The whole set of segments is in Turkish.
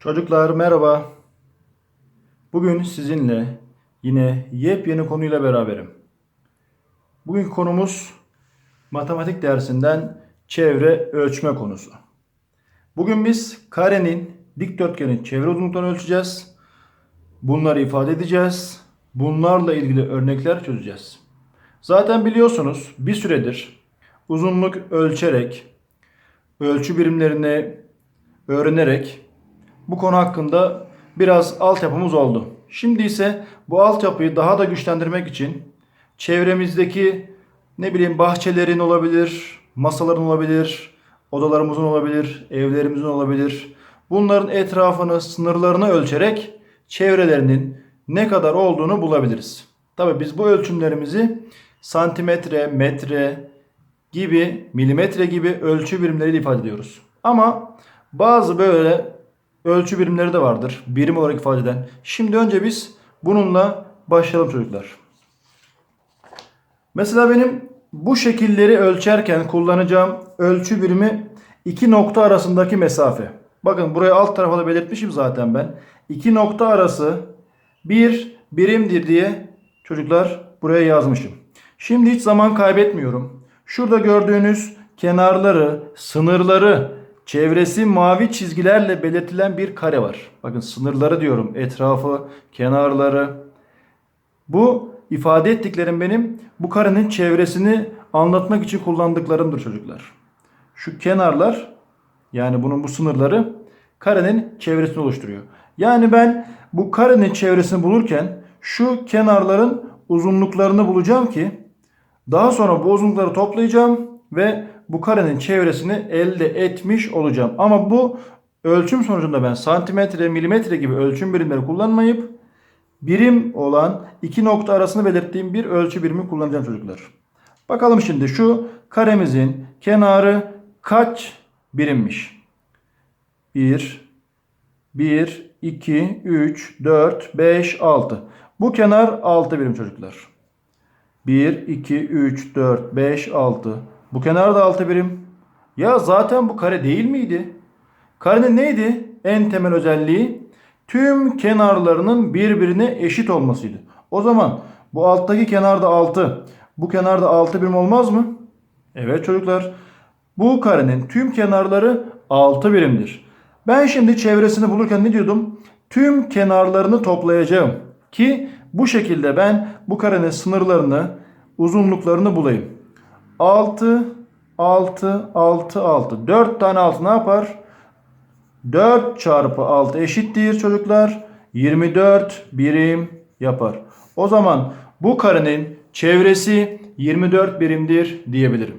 Çocuklar merhaba. Bugün sizinle yine yepyeni konuyla beraberim. Bugünkü konumuz matematik dersinden çevre ölçme konusu. Bugün biz karenin, dikdörtgenin çevre uzunluklarını ölçeceğiz. Bunları ifade edeceğiz. Bunlarla ilgili örnekler çözeceğiz. Zaten biliyorsunuz bir süredir uzunluk ölçerek, ölçü birimlerini öğrenerek bu konu hakkında biraz altyapımız oldu. Şimdi ise bu altyapıyı daha da güçlendirmek için çevremizdeki ne bileyim bahçelerin olabilir, masaların olabilir, odalarımızın olabilir, evlerimizin olabilir. Bunların etrafını, sınırlarını ölçerek çevrelerinin ne kadar olduğunu bulabiliriz. Tabi biz bu ölçümlerimizi santimetre, metre gibi, milimetre gibi ölçü birimleriyle ifade ediyoruz. Ama bazı böyle ölçü birimleri de vardır. Birim olarak ifade eden. Şimdi önce biz bununla başlayalım çocuklar. Mesela benim bu şekilleri ölçerken kullanacağım ölçü birimi iki nokta arasındaki mesafe. Bakın buraya alt tarafa da belirtmişim zaten ben. İki nokta arası bir birimdir diye çocuklar buraya yazmışım. Şimdi hiç zaman kaybetmiyorum. Şurada gördüğünüz kenarları, sınırları, çevresi mavi çizgilerle belirtilen bir kare var. Bakın sınırları diyorum. Etrafı, kenarları. Bu ifade ettiklerim benim bu karenin çevresini anlatmak için kullandıklarımdır çocuklar. Şu kenarlar yani bunun bu sınırları karenin çevresini oluşturuyor. Yani ben bu karenin çevresini bulurken şu kenarların uzunluklarını bulacağım ki daha sonra bu uzunlukları toplayacağım ve bu karenin çevresini elde etmiş olacağım. Ama bu ölçüm sonucunda ben santimetre, milimetre gibi ölçüm birimleri kullanmayıp birim olan iki nokta arasını belirttiğim bir ölçü birimi kullanacağım çocuklar. Bakalım şimdi şu karemizin kenarı kaç birimmiş? 1, 1, 2, 3, 4, 5, 6. Bu kenar 6 birim çocuklar. 1, 2, 3, 4, 5, 6. Bu kenar da 6 birim. Ya zaten bu kare değil miydi? Karenin neydi? En temel özelliği tüm kenarlarının birbirine eşit olmasıydı. O zaman bu alttaki kenarda 6, bu kenarda 6 birim olmaz mı? Evet çocuklar. Bu karenin tüm kenarları 6 birimdir. Ben şimdi çevresini bulurken ne diyordum? Tüm kenarlarını toplayacağım ki bu şekilde ben bu karenin sınırlarını, uzunluklarını bulayım. 6, 6, 6, 6. 4 tane 6 ne yapar? 4 çarpı 6 eşittir çocuklar. 24 birim yapar. O zaman bu karenin çevresi 24 birimdir diyebilirim.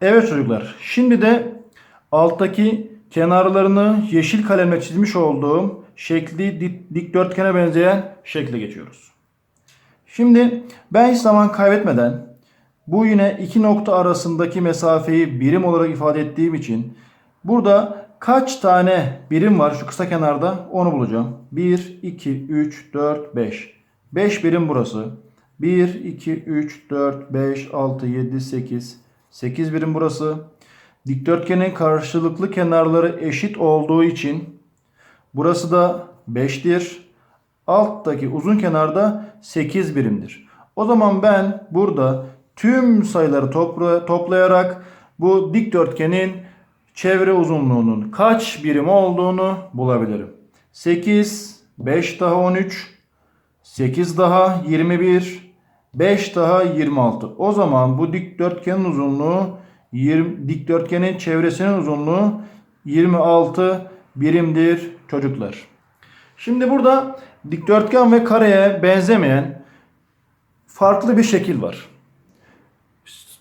Evet çocuklar. Şimdi de alttaki kenarlarını yeşil kalemle çizmiş olduğum şekli dik- dikdörtgene benzeyen şekle geçiyoruz. Şimdi ben hiç zaman kaybetmeden bu yine iki nokta arasındaki mesafeyi birim olarak ifade ettiğim için burada kaç tane birim var şu kısa kenarda onu bulacağım. 1, 2, 3, 4, 5. 5 birim burası. 1, 2, 3, 4, 5, 6, 7, 8. 8 birim burası. Dikdörtgenin karşılıklı kenarları eşit olduğu için burası da 5'tir. Alttaki uzun kenarda 8 birimdir. O zaman ben burada tüm sayıları topla- toplayarak bu dikdörtgenin çevre uzunluğunun kaç birim olduğunu bulabilirim. 8, 5 daha 13, 8 daha 21, 5 daha 26. O zaman bu dikdörtgenin uzunluğu 20, dikdörtgenin çevresinin uzunluğu 26 birimdir çocuklar. Şimdi burada dikdörtgen ve kareye benzemeyen farklı bir şekil var.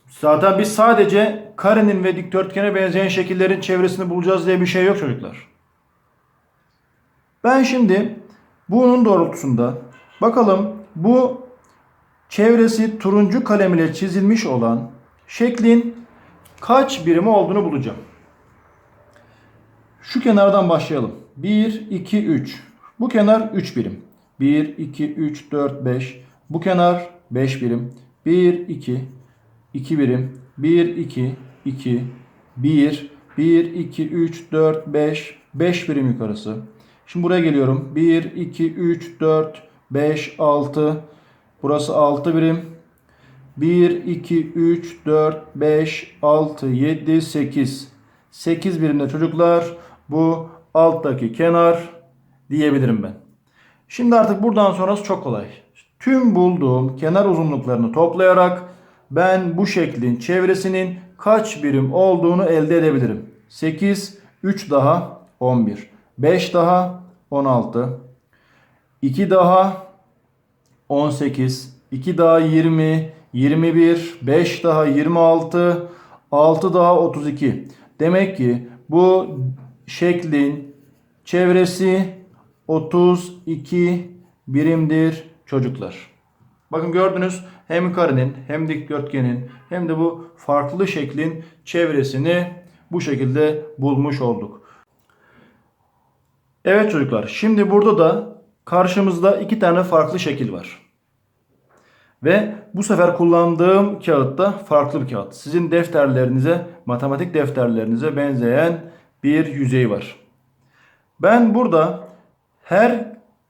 Zaten biz sadece karenin ve dikdörtgene benzeyen şekillerin çevresini bulacağız diye bir şey yok çocuklar. Ben şimdi bunun doğrultusunda bakalım bu çevresi turuncu kalem ile çizilmiş olan şeklin kaç birimi olduğunu bulacağım. Şu kenardan başlayalım. 1, 2, 3. Bu kenar 3 birim. 1, 2, 3, 4, 5. Bu kenar 5 birim. 1, 2, 2 birim. 1, 2, 2, 1, 1, 2, 3, 4, 5. 5 birim yukarısı. Şimdi buraya geliyorum. 1, 2, 3, 4, 5, 6. Burası 6 birim. 1, 2, 3, 4, 5, 6, 7, 8. 8 birimde çocuklar bu alttaki kenar diyebilirim ben. Şimdi artık buradan sonrası çok kolay. Tüm bulduğum kenar uzunluklarını toplayarak ben bu şeklin çevresinin kaç birim olduğunu elde edebilirim. 8, 3 daha 11, 5 daha 16, 2 daha 18, 2 daha 20, 21, 5 daha 26, 6 daha 32. Demek ki bu şeklin çevresi 32 birimdir çocuklar. Bakın gördünüz hem karenin hem dikdörtgenin hem de bu farklı şeklin çevresini bu şekilde bulmuş olduk. Evet çocuklar şimdi burada da karşımızda iki tane farklı şekil var. Ve bu sefer kullandığım kağıt da farklı bir kağıt. Sizin defterlerinize, matematik defterlerinize benzeyen bir yüzey var. Ben burada her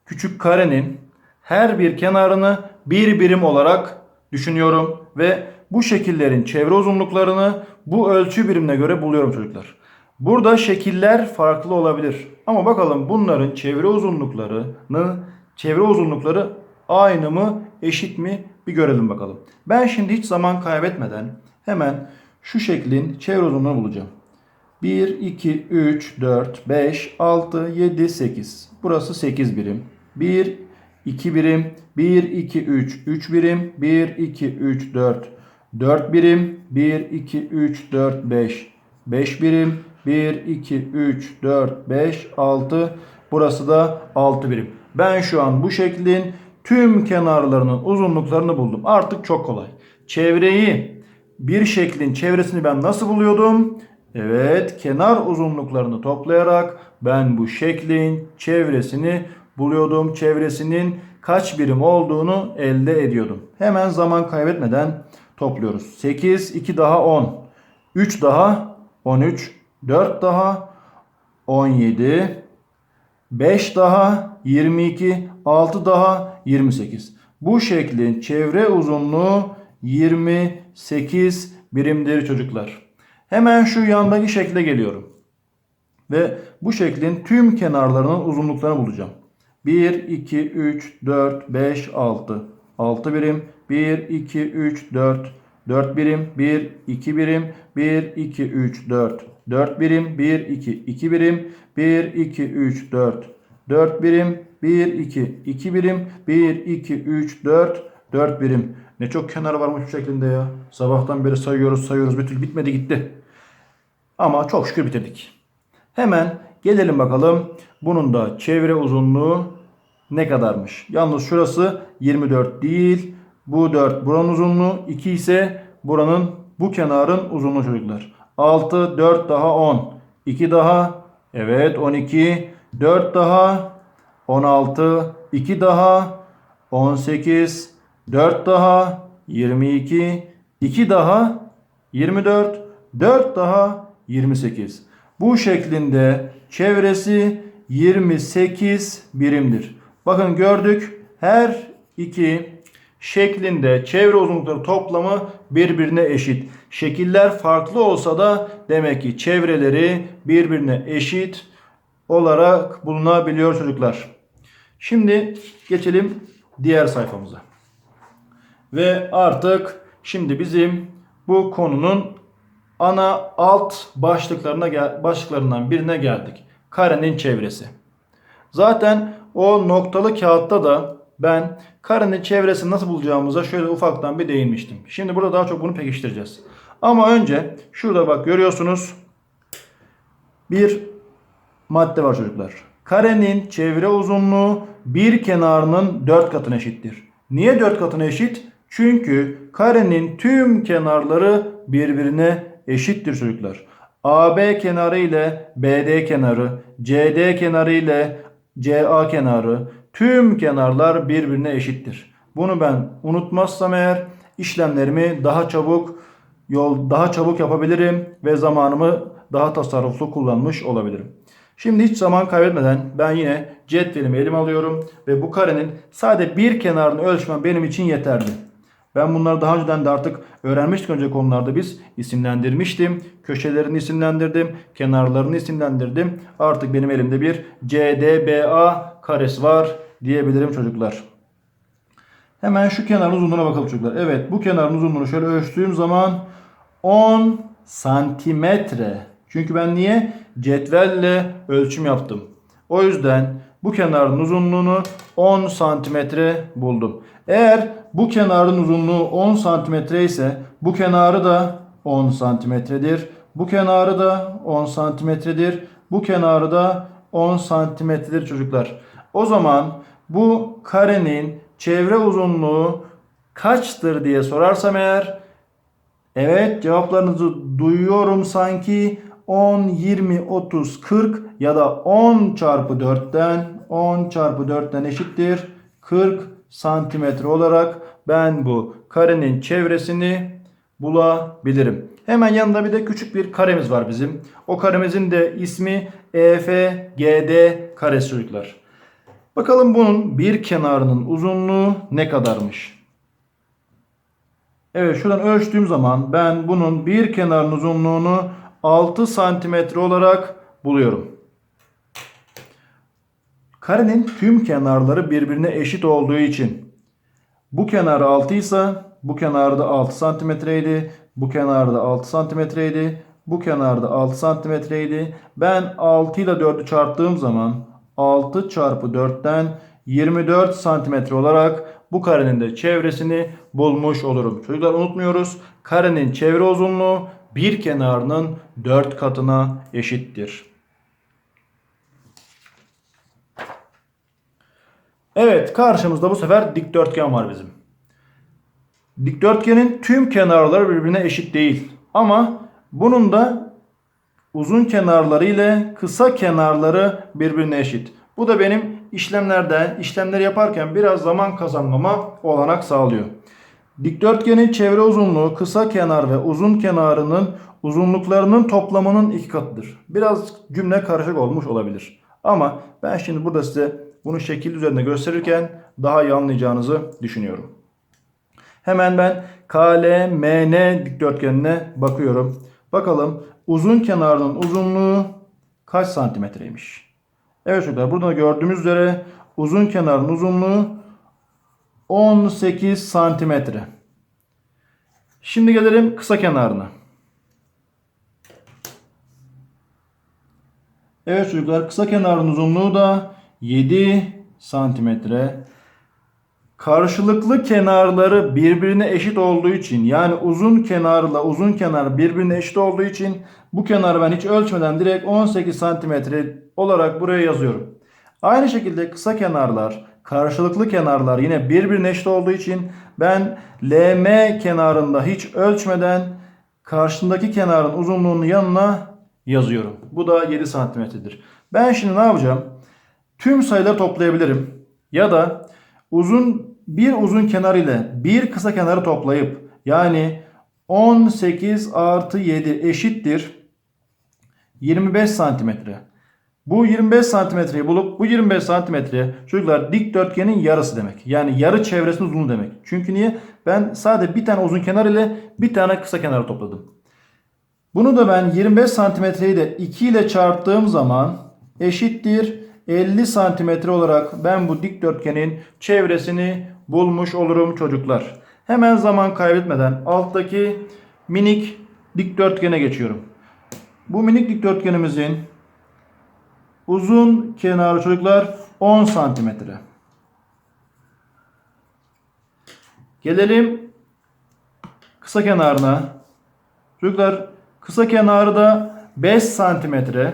küçük karenin her bir kenarını bir birim olarak düşünüyorum ve bu şekillerin çevre uzunluklarını bu ölçü birimine göre buluyorum çocuklar. Burada şekiller farklı olabilir. Ama bakalım bunların çevre uzunluklarını çevre uzunlukları aynı mı, eşit mi bir görelim bakalım. Ben şimdi hiç zaman kaybetmeden hemen şu şeklin çevre uzunluğunu bulacağım. 1, 2, 3, 4, 5, 6, 7, 8. Burası 8 birim. 1, 2 birim. 1, 2, 3, 3 birim. 1, 2, 3, 4, 4 birim. 1, 2, 3, 4, 5, 5 birim. 1, 2, 3, 4, 5, 6. Burası da 6 birim. Ben şu an bu şeklin tüm kenarlarının uzunluklarını buldum. Artık çok kolay. Çevreyi bir şeklin çevresini ben nasıl buluyordum? Evet, kenar uzunluklarını toplayarak ben bu şeklin çevresini buluyordum. Çevresinin kaç birim olduğunu elde ediyordum. Hemen zaman kaybetmeden topluyoruz. 8, 2 daha 10, 3 daha 13, 4 daha 17, 5 daha 22, 6 daha 28. Bu şeklin çevre uzunluğu 28 birimdir çocuklar. Hemen şu yandaki şekle geliyorum. Ve bu şeklin tüm kenarlarının uzunluklarını bulacağım. 1, 2, 3, 4, 5, 6. 6 birim. 1, 2, 3, 4. 4 birim. 1, 2 birim. 1, 2, 3, 4. 4 birim. 1, 2, 2 birim. 1, 2, 3, 4. 4 birim. 1, 2, 2 birim. 1, 2, 3, 4. 4 birim. Ne çok kenar varmış bu şeklinde ya. Sabahtan beri sayıyoruz sayıyoruz. Bir türlü bitmedi gitti. Ama çok şükür bitirdik. Hemen gelelim bakalım. Bunun da çevre uzunluğu ne kadarmış? Yalnız şurası 24 değil. Bu 4 buranın uzunluğu. 2 ise buranın bu kenarın uzunluğu çocuklar. 6, 4 daha 10. 2 daha. Evet 12. 4 daha. 16. 2 daha. 18. 4 daha. 22. 2 daha. 24. 4 daha. 28. Bu şeklinde çevresi 28 birimdir. Bakın gördük her iki şeklinde çevre uzunlukları toplamı birbirine eşit. Şekiller farklı olsa da demek ki çevreleri birbirine eşit olarak bulunabiliyor çocuklar. Şimdi geçelim diğer sayfamıza. Ve artık şimdi bizim bu konunun ana alt başlıklarına gel başlıklarından birine geldik. Karenin çevresi. Zaten o noktalı kağıtta da ben karenin çevresini nasıl bulacağımıza şöyle ufaktan bir değinmiştim. Şimdi burada daha çok bunu pekiştireceğiz. Ama önce şurada bak görüyorsunuz bir madde var çocuklar. Karenin çevre uzunluğu bir kenarının 4 katına eşittir. Niye 4 katına eşit? Çünkü karenin tüm kenarları birbirine eşittir çocuklar. AB kenarı ile BD kenarı, CD kenarı ile CA kenarı tüm kenarlar birbirine eşittir. Bunu ben unutmazsam eğer işlemlerimi daha çabuk yol daha çabuk yapabilirim ve zamanımı daha tasarruflu kullanmış olabilirim. Şimdi hiç zaman kaybetmeden ben yine cetvelimi elime alıyorum ve bu karenin sadece bir kenarını ölçmem benim için yeterli. Ben bunları daha önceden de artık öğrenmiştik önce konularda biz isimlendirmiştim. Köşelerini isimlendirdim, kenarlarını isimlendirdim. Artık benim elimde bir CDBA karesi var diyebilirim çocuklar. Hemen şu kenarın uzunluğuna bakalım çocuklar. Evet bu kenarın uzunluğunu şöyle ölçtüğüm zaman 10 santimetre. Çünkü ben niye? Cetvelle ölçüm yaptım. O yüzden bu kenarın uzunluğunu 10 santimetre buldum. Eğer bu kenarın uzunluğu 10 santimetre ise bu kenarı da 10 santimetredir. Bu kenarı da 10 santimetredir. Bu kenarı da 10 santimetredir çocuklar. O zaman bu karenin çevre uzunluğu kaçtır diye sorarsam eğer Evet cevaplarınızı duyuyorum sanki 10, 20, 30, 40 ya da 10 çarpı 4'ten 10 çarpı 4'ten eşittir 40 santimetre olarak ben bu karenin çevresini bulabilirim. Hemen yanında bir de küçük bir karemiz var bizim. O karemizin de ismi EFGD karesi çocuklar. Bakalım bunun bir kenarının uzunluğu ne kadarmış? Evet şuradan ölçtüğüm zaman ben bunun bir kenarın uzunluğunu 6 santimetre olarak buluyorum. Karenin tüm kenarları birbirine eşit olduğu için bu kenar 6 ise bu kenarda 6 santimetreydi. Bu kenarda 6 santimetreydi. Bu kenarda 6 santimetreydi. Ben 6 ile 4'ü çarptığım zaman 6 çarpı 4'ten 24 santimetre olarak bu karenin de çevresini bulmuş olurum. Çocuklar unutmuyoruz. Karenin çevre uzunluğu bir kenarının 4 katına eşittir. Evet karşımızda bu sefer dikdörtgen var bizim. Dikdörtgenin tüm kenarları birbirine eşit değil. Ama bunun da uzun kenarları ile kısa kenarları birbirine eşit. Bu da benim işlemlerde işlemleri yaparken biraz zaman kazanmama olanak sağlıyor. Dikdörtgenin çevre uzunluğu kısa kenar ve uzun kenarının uzunluklarının toplamının iki katıdır. Biraz cümle karışık olmuş olabilir. Ama ben şimdi burada size bunu şekil üzerinde gösterirken daha iyi anlayacağınızı düşünüyorum. Hemen ben KLMN dikdörtgenine bakıyorum. Bakalım uzun kenarının uzunluğu kaç santimetreymiş? Evet çocuklar burada da gördüğümüz üzere uzun kenarın uzunluğu 18 santimetre. Şimdi gelelim kısa kenarına. Evet çocuklar kısa kenarın uzunluğu da 7 santimetre. Karşılıklı kenarları birbirine eşit olduğu için yani uzun kenarla uzun kenar birbirine eşit olduğu için bu kenarı ben hiç ölçmeden direkt 18 santimetre olarak buraya yazıyorum. Aynı şekilde kısa kenarlar, karşılıklı kenarlar yine birbirine eşit olduğu için ben LM kenarında hiç ölçmeden karşındaki kenarın uzunluğunu yanına yazıyorum. Bu da 7 santimetredir. Ben şimdi ne yapacağım? Tüm sayıları toplayabilirim. Ya da uzun bir uzun kenar ile bir kısa kenarı toplayıp yani 18 artı 7 eşittir 25 santimetre. Bu 25 santimetreyi bulup bu 25 santimetre çocuklar dikdörtgenin yarısı demek. Yani yarı çevresinin uzunluğu demek. Çünkü niye? Ben sadece bir tane uzun kenar ile bir tane kısa kenarı topladım. Bunu da ben 25 santimetreyi de 2 ile çarptığım zaman eşittir 50 santimetre olarak ben bu dikdörtgenin çevresini bulmuş olurum çocuklar. Hemen zaman kaybetmeden alttaki minik dikdörtgene geçiyorum. Bu minik dikdörtgenimizin uzun kenarı çocuklar 10 santimetre. Gelelim kısa kenarına. Çocuklar kısa kenarı da 5 santimetre.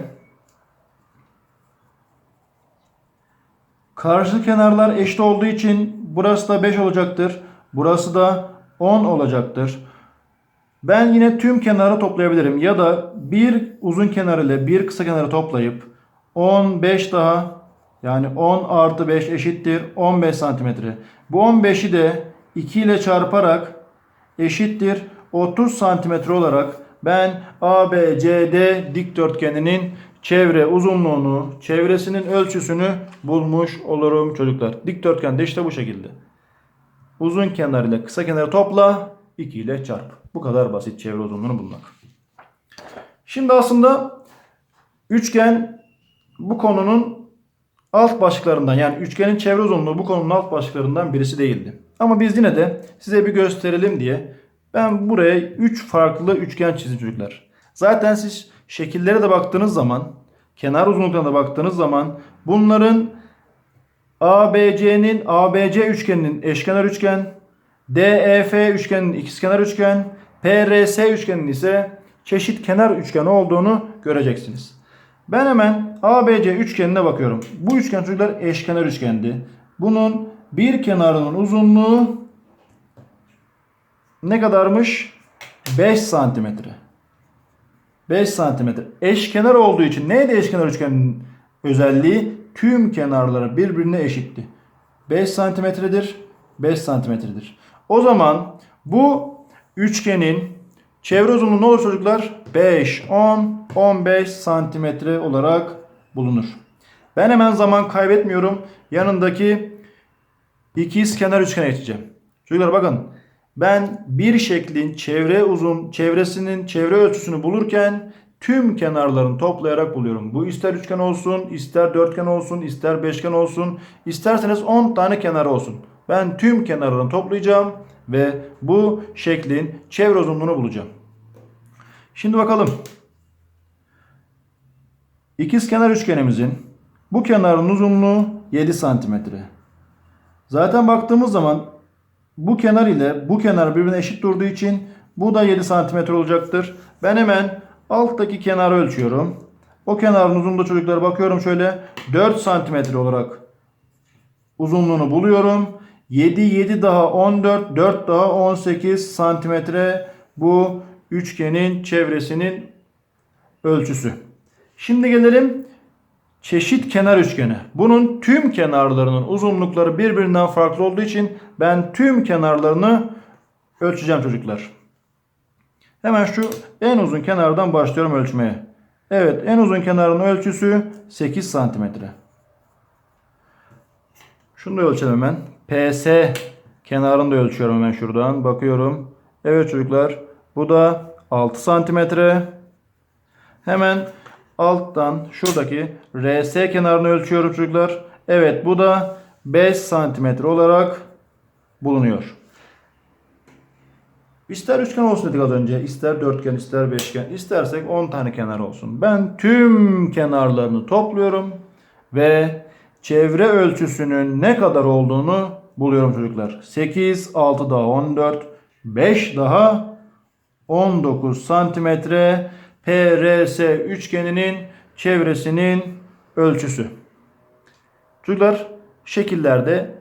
Karşı kenarlar eşit olduğu için burası da 5 olacaktır. Burası da 10 olacaktır. Ben yine tüm kenarı toplayabilirim. Ya da bir uzun kenar ile bir kısa kenarı toplayıp 15 daha yani 10 artı 5 eşittir 15 santimetre. Bu 15'i de 2 ile çarparak eşittir 30 santimetre olarak ben ABCD dikdörtgeninin çevre uzunluğunu, çevresinin ölçüsünü bulmuş olurum çocuklar. Dikdörtgen de işte bu şekilde. Uzun kenar ile kısa kenarı topla, 2 ile çarp. Bu kadar basit çevre uzunluğunu bulmak. Şimdi aslında üçgen bu konunun alt başlıklarından yani üçgenin çevre uzunluğu bu konunun alt başlıklarından birisi değildi. Ama biz yine de size bir gösterelim diye ben buraya 3 farklı üçgen çizdim çocuklar. Zaten siz şekillere de baktığınız zaman, kenar uzunluklarına da baktığınız zaman bunların ABC'nin ABC üçgeninin eşkenar üçgen, DEF üçgeninin ikizkenar üçgen, PRS üçgeninin ise çeşit kenar üçgen olduğunu göreceksiniz. Ben hemen ABC üçgenine bakıyorum. Bu üçgen çocuklar eşkenar üçgendi. Bunun bir kenarının uzunluğu ne kadarmış? 5 santimetre. 5 santimetre. Eşkenar olduğu için neydi eşkenar üçgenin özelliği? Tüm kenarları birbirine eşitti. 5 santimetredir. 5 santimetredir. O zaman bu üçgenin çevre uzunluğu ne olur çocuklar? 5, 10, 15 santimetre olarak bulunur. Ben hemen zaman kaybetmiyorum. Yanındaki ikiz kenar üçgene geçeceğim. Çocuklar bakın ben bir şeklin çevre uzun çevresinin çevre ölçüsünü bulurken tüm kenarlarını toplayarak buluyorum. Bu ister üçgen olsun, ister dörtgen olsun, ister beşgen olsun, isterseniz 10 tane kenar olsun. Ben tüm kenarlarını toplayacağım ve bu şeklin çevre uzunluğunu bulacağım. Şimdi bakalım. İkizkenar üçgenimizin bu kenarın uzunluğu 7 santimetre. Zaten baktığımız zaman bu kenar ile bu kenar birbirine eşit durduğu için bu da 7 santimetre olacaktır. Ben hemen alttaki kenarı ölçüyorum. O kenarın uzunluğu çocuklar bakıyorum şöyle 4 santimetre olarak uzunluğunu buluyorum. 7 7 daha 14 4 daha 18 santimetre bu üçgenin çevresinin ölçüsü. Şimdi gelelim çeşit kenar üçgeni. Bunun tüm kenarlarının uzunlukları birbirinden farklı olduğu için ben tüm kenarlarını ölçeceğim çocuklar. Hemen şu en uzun kenardan başlıyorum ölçmeye. Evet en uzun kenarın ölçüsü 8 santimetre. Şunu da ölçelim hemen. PS kenarını da ölçüyorum hemen şuradan. Bakıyorum. Evet çocuklar bu da 6 santimetre. Hemen alttan şuradaki RS kenarını ölçüyorum çocuklar. Evet bu da 5 santimetre olarak bulunuyor. İster üçgen olsun dedik az önce, ister dörtgen, ister beşgen, istersek 10 tane kenar olsun. Ben tüm kenarlarını topluyorum ve çevre ölçüsünün ne kadar olduğunu buluyorum çocuklar. 8, 6 daha 14, 5 daha 19 santimetre PRS üçgeninin çevresinin ölçüsü. Çocuklar şekillerde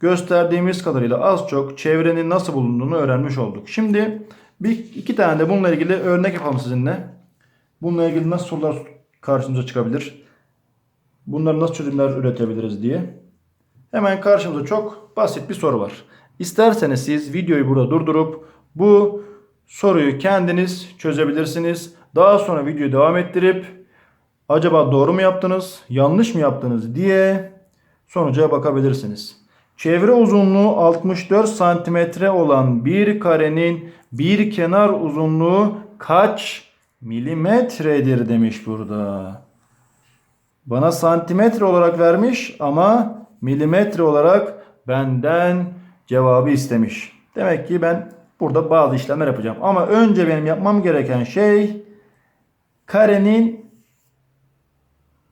gösterdiğimiz kadarıyla az çok çevrenin nasıl bulunduğunu öğrenmiş olduk. Şimdi bir iki tane de bununla ilgili örnek yapalım sizinle. Bununla ilgili nasıl sorular karşımıza çıkabilir? Bunları nasıl çözümler üretebiliriz diye. Hemen karşımıza çok basit bir soru var. İsterseniz siz videoyu burada durdurup bu soruyu kendiniz çözebilirsiniz. Daha sonra videoyu devam ettirip acaba doğru mu yaptınız, yanlış mı yaptınız diye sonuca bakabilirsiniz. Çevre uzunluğu 64 santimetre olan bir karenin bir kenar uzunluğu kaç milimetredir demiş burada. Bana santimetre olarak vermiş ama milimetre olarak benden cevabı istemiş. Demek ki ben burada bazı işlemler yapacağım. Ama önce benim yapmam gereken şey karenin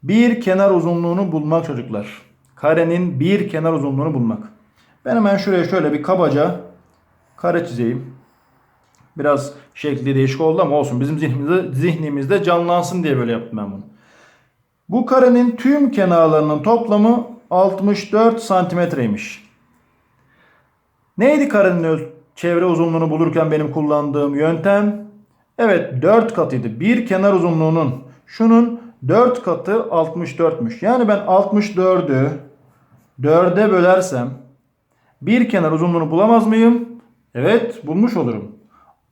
bir kenar uzunluğunu bulmak çocuklar. Karenin bir kenar uzunluğunu bulmak. Ben hemen şuraya şöyle bir kabaca kare çizeyim. Biraz şekli değişik oldu ama olsun. Bizim zihnimizde, zihnimizde canlansın diye böyle yaptım ben bunu. Bu karenin tüm kenarlarının toplamı 64 santimetreymiş. Neydi karenin çevre uzunluğunu bulurken benim kullandığım yöntem? Evet 4 katıydı. Bir kenar uzunluğunun şunun 4 katı 64'müş. Yani ben 64'ü 4'e bölersem bir kenar uzunluğunu bulamaz mıyım? Evet bulmuş olurum.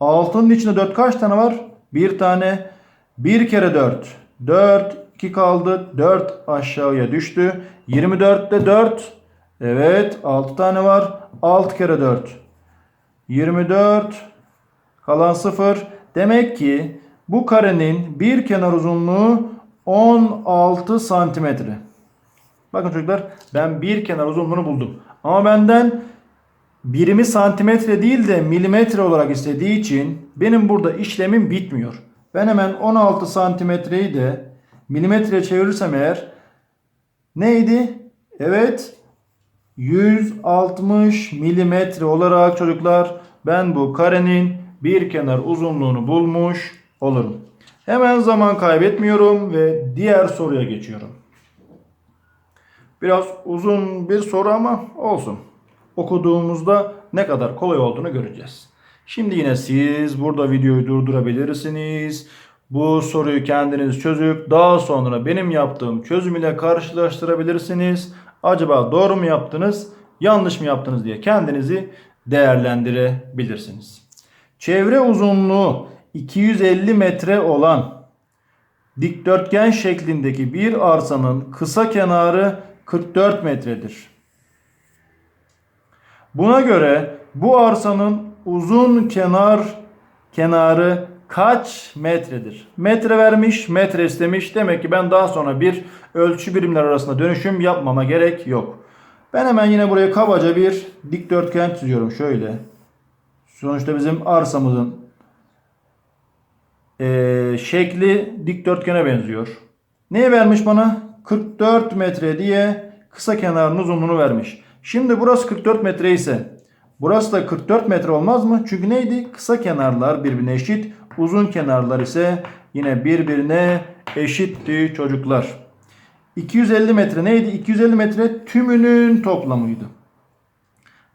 Altının içinde 4 kaç tane var? Bir tane. 1 kere 4. 4. 2 kaldı. 4 aşağıya düştü. 24'te 4. Evet 6 tane var. 6 kere 4. 24. Kalan 0. Demek ki bu karenin bir kenar uzunluğu 16 santimetre. Bakın çocuklar ben bir kenar uzunluğunu buldum. Ama benden birimi santimetre değil de milimetre olarak istediği için benim burada işlemim bitmiyor. Ben hemen 16 santimetreyi de milimetreye çevirirsem eğer neydi? Evet 160 milimetre olarak çocuklar ben bu karenin bir kenar uzunluğunu bulmuş olurum. Hemen zaman kaybetmiyorum ve diğer soruya geçiyorum. Biraz uzun bir soru ama olsun. Okuduğumuzda ne kadar kolay olduğunu göreceğiz. Şimdi yine siz burada videoyu durdurabilirsiniz. Bu soruyu kendiniz çözüp daha sonra benim yaptığım çözüm ile karşılaştırabilirsiniz. Acaba doğru mu yaptınız, yanlış mı yaptınız diye kendinizi değerlendirebilirsiniz. Çevre uzunluğu 250 metre olan dikdörtgen şeklindeki bir arsanın kısa kenarı 44 metredir. Buna göre bu arsanın uzun kenar kenarı kaç metredir? Metre vermiş, metre istemiş. Demek ki ben daha sonra bir ölçü birimler arasında dönüşüm yapmama gerek yok. Ben hemen yine buraya kabaca bir dikdörtgen çiziyorum şöyle. Sonuçta bizim arsamızın eee, şekli dikdörtgene benziyor. Neye vermiş bana? 44 metre diye kısa kenarın uzunluğunu vermiş. Şimdi burası 44 metre ise burası da 44 metre olmaz mı? Çünkü neydi? Kısa kenarlar birbirine eşit. Uzun kenarlar ise yine birbirine eşitti çocuklar. 250 metre neydi? 250 metre tümünün toplamıydı.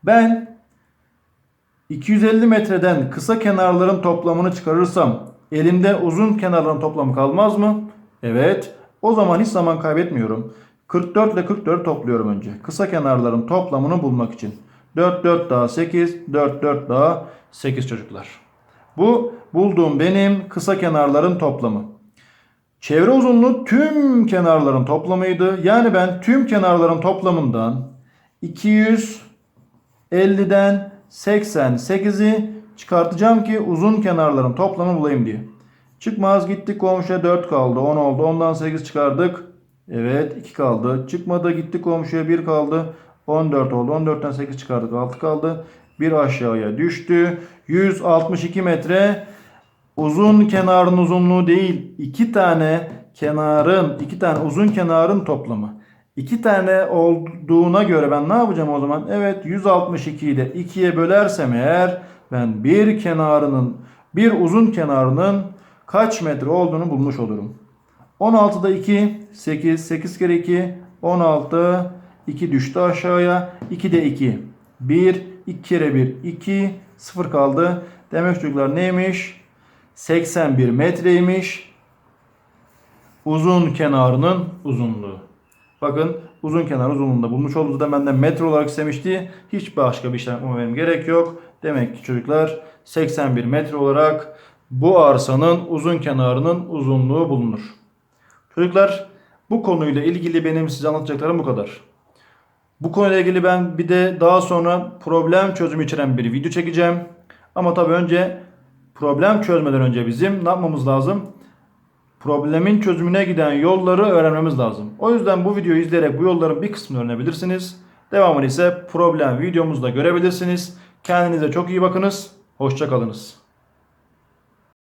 Ben 250 metreden kısa kenarların toplamını çıkarırsam elimde uzun kenarların toplamı kalmaz mı? Evet. O zaman hiç zaman kaybetmiyorum. 44 ile 44 topluyorum önce. Kısa kenarların toplamını bulmak için. 4 4 daha 8, 4 4 daha 8 çocuklar. Bu bulduğum benim kısa kenarların toplamı. Çevre uzunluğu tüm kenarların toplamıydı. Yani ben tüm kenarların toplamından 250'den 88'i çıkartacağım ki uzun kenarların toplamını bulayım diye. Çıkmaz gittik komşuya 4 kaldı 10 oldu. Ondan 8 çıkardık. Evet 2 kaldı. Çıkmadı gittik komşuya 1 kaldı. 14 oldu. 14'ten 8 çıkardık 6 kaldı. Bir aşağıya düştü. 162 metre uzun kenarın uzunluğu değil. iki tane kenarın, iki tane uzun kenarın toplamı. İki tane olduğuna göre ben ne yapacağım o zaman? Evet 162'yi de 2'ye bölersem eğer ben bir kenarının, bir uzun kenarının kaç metre olduğunu bulmuş olurum. 16'da 2, 8, 8 kere 2, 16, 2 düştü aşağıya, 2 de 2, 1, 2 kere 1, 2, 0 kaldı. Demek çocuklar neymiş? 81 metreymiş. Uzun kenarının uzunluğu. Bakın uzun kenar uzunluğunda bulmuş olduğu da benden metre olarak istemişti. Hiç başka bir işlem yapmam gerek yok. Demek ki çocuklar 81 metre olarak bu arsanın uzun kenarının uzunluğu bulunur. Çocuklar bu konuyla ilgili benim size anlatacaklarım bu kadar. Bu konuyla ilgili ben bir de daha sonra problem çözümü içeren bir video çekeceğim. Ama tabii önce problem çözmeden önce bizim ne yapmamız lazım? Problemin çözümüne giden yolları öğrenmemiz lazım. O yüzden bu videoyu izleyerek bu yolların bir kısmını öğrenebilirsiniz. Devamını ise problem videomuzda görebilirsiniz. Kendinize çok iyi bakınız. Hoşçakalınız.